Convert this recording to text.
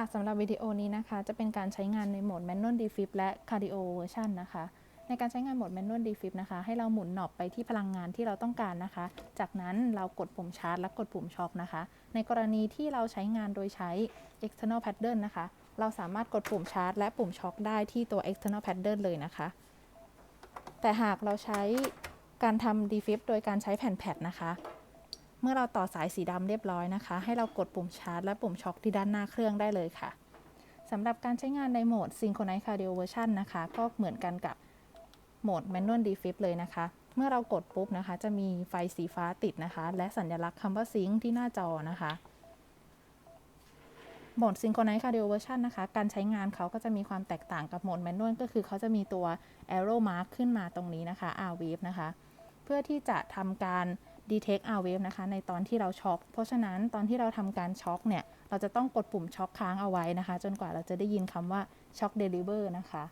ค่ะสำหรับวิดีโอนี้นะคะ จะเป็นการใช้งานในโหมด Manual Defib และ Cardio Version นะคะ ในการใช้งานโหมด Manual Defib นะคะ ให้เราหมุนหนอบไปที่พลังงานที่เราต้องการนะคะ จากนั้นเรากดปุ่มชาร์จและกดปุ่มช็อคนะคะ ในกรณีที่เราใช้งานโดยใช้ external pattern นะคะ เราสามารถกดปุ่มชาร์จและปุ่มช็อคได้ที่ตัว external pattern เลยนะคะ แต่หากเราใช้การทำ defib โดยการใช้แผ่นแพดนะคะ เมื่อเราต่อสายสีดำเรียบร้อยนะคะ ให้เรากดปุ่มชาร์จและปุ่มช็อคที่ด้านหน้าเครื่องได้เลยค่ะสำหรับการใช้งานในโหมด Synchronize Cardio Version นะคะ ก็เหมือนกันกับโหมด Manual Defib เลยนะคะ เมื่อเรากดปุ๊บนะคะ จะมีไฟสีฟ้าติดนะคะ และสัญลักษณ์คำว่า Sync ที่หน้าจอนะคะโหมด Synchronize Cardio Version นะคะ การใช้งานเขาก็จะมีความแตกต่างกับโหมด Manual ก็คือเขาจะมีตัว arrow mark ขึ้นมาตรงนี้นะคะ R wave นะคะ เพื่อที่จะทำการ detect R wave นะคะ ในตอนที่เราช็อก เพราะฉะนั้นตอนที่เราทำการช็อกเนี่ย เราจะต้องกดปุ่มช็อกค้างเอาไว้นะคะ จนกว่าเราจะได้ยินคำว่า shock deliver นะคะ